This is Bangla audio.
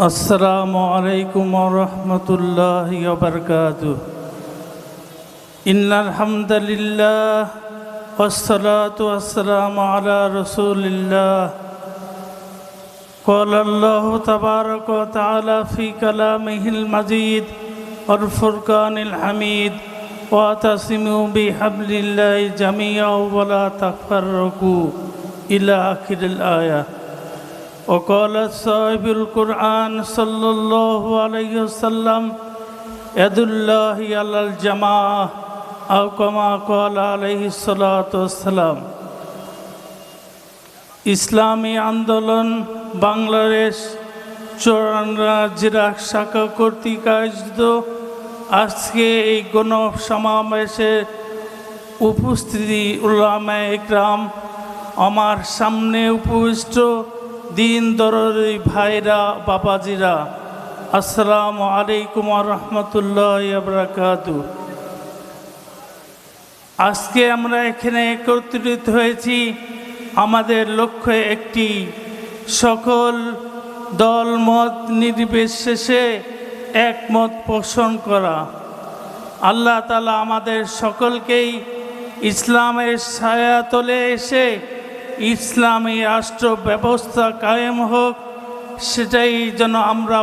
السلام عليكم ورحمة الله وبركاته إن الحمد لله والصلاة والسلام على رسول الله قال الله تبارك وتعالى في كلامه المجيد والفرقان الحميد واعتصموا بحبل الله جميعا ولا تفرقوا إلى آخر الآية وقال صاحب القرآن صلى الله عليه وسلم يد الله على الجماعة أو كما قال عليه الصلاة والسلام ইসলামী আন্দোলন বাংলাদেশ চৌরানরা জিরাক শাখা কর্তৃক আয়োজিত আজকে এই গণ সমাবেশে উপস্থিতি উল্লামা একরাম আমার সামনে উপবিষ্ট দিন দরদি ভাইরা, বাবাজিরা, আসসালামু আলাইকুম রহমতুল্লাহ আজকে আমরা এখানে একত্রিত হয়েছি আমাদের লক্ষ্য একটি সকল দল মত নির্বিশেষে একমত পোষণ করা। আল্লাহ তালা আমাদের সকলকেই ইসলামের ছায়াতলে এসে ইসলামী রাষ্ট্র ব্যবস্থা কায়েম হোক সেটাই যেন আমরা